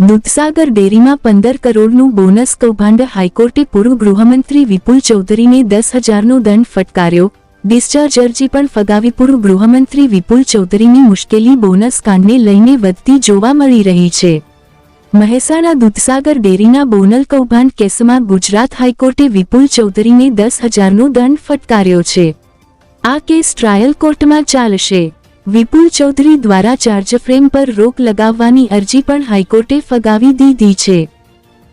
દૂધસાગર ડેરીમાં પંદર કરોડનું બોનસ કૌભાંડ હાઈકોર્ટે પૂર્વ ગૃહમંત્રી વિપુલ ચૌધરીને દસ હજારનો દંડ ફટકાર્યો. ડિસ્ચાર્જ અરજી પણ ફગાવી પૂર્વ ગૃહમંત્રી વિપુલ ચૌધરીની મુશ્કેલી બોનસ કાંડને લઈને વધતી જોવા મળી રહી છે. મહેસાણા દૂધસાગર ડેરીના બોનલ કૌભાંડ કેસમાં ગુજરાત હાઈકોર્ટે વિપુલ ચૌધરીને દસ હજારનો દંડ ફટકાર્યો છે. આ કેસ ટ્રાયલ કોર્ટમાં ચાલશે. વિપુલ ચૌધરી દ્વારા ચાર્જ ફ્રેમ પર રોક લગાવવાની અરજી પણ હાઈકોર્ટે ફગાવી દીધી છે.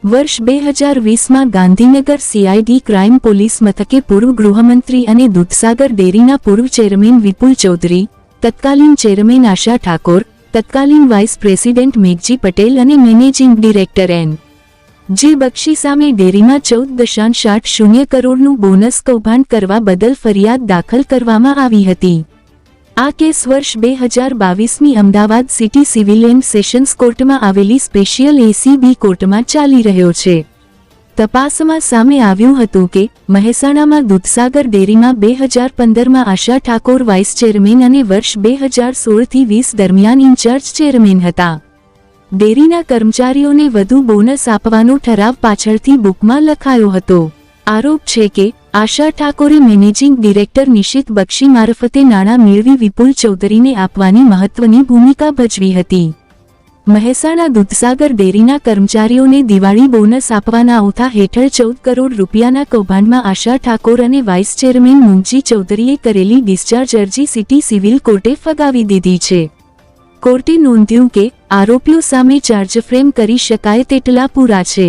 વર્ષ બે હજાર વીસમાં ગાંધીનગર સીઆઈડી ક્રાઇમ પોલીસ મથકે પૂર્વ ગૃહમંત્રી અને દૂધસાગર ડેરીના પૂર્વ ચેરમેન વિપુલ ચૌધરી, તત્કાલીન ચેરમેન આશા ઠાકોર, તત્કાલીન વાઇસ પ્રેસિડેન્ટ મેઘજી પટેલ અને મેનેજિંગ ડિરેક્ટર એન. જે બક્ષી સામે ડેરીમાં ચૌદ દશાંશ આઠ શૂન્ય કરોડનું બોનસ કૌભાંડ કરવા બદલ ફરિયાદ દાખલ કરવામાં આવી હતી. આ કેસ વર્ષ બે હજાર બાવીસની Ahmedabad city civil and sessions કોર્ટમાં આવેલી સ્પેશિયલ એસીબી કોર્ટમાં ચાલી રહ્યો છે. તપાસમાં સામે આવ્યું હતું કે, મહેસાણામાં દૂધસાગર ડેરીમાં બે હજાર પંદરમાં આશા ઠાકોર વાઇસ ચેરમેન અને વર્ષ બે હજાર સોળથી વીસ દરમિયાન ઇન્ચાર્જ ચેરમેન હતા. ડેરીના કર્મચારીઓને વધુ બોનસ આપવાનો ઠરાવ પાછળથી બુકમાં લખાયો હતો. આરોપ છે કે આશા ઠાકોરે મેનેજિંગ ડિરેક્ટર નિશિત બક્ષી મારફતે નાણાં મેળવી વિપુલ ચૌધરીને આપવાની મહત્વની ભૂમિકા ભજવી હતી. મહેસાણા દૂધસાગર ડેરીના કર્મચારીઓને દિવાળી બોનસ આપવાના ઓથા હેઠળ ચૌદ કરોડ રૂપિયાના કૌભાંડમાં આશા ઠાકોર અને વાઇસ ચેરમેન મુંગજી ચૌધરીએ કરેલી ડિસ્ચાર્જ અરજી સિટી સિવિલ કોર્ટે ફગાવી દીધી છે. કોર્ટે નોંધ્યું કે, આરોપીઓ સામે ચાર્જ ફ્રેમ કરી શકાય તેટલા પૂરા છે.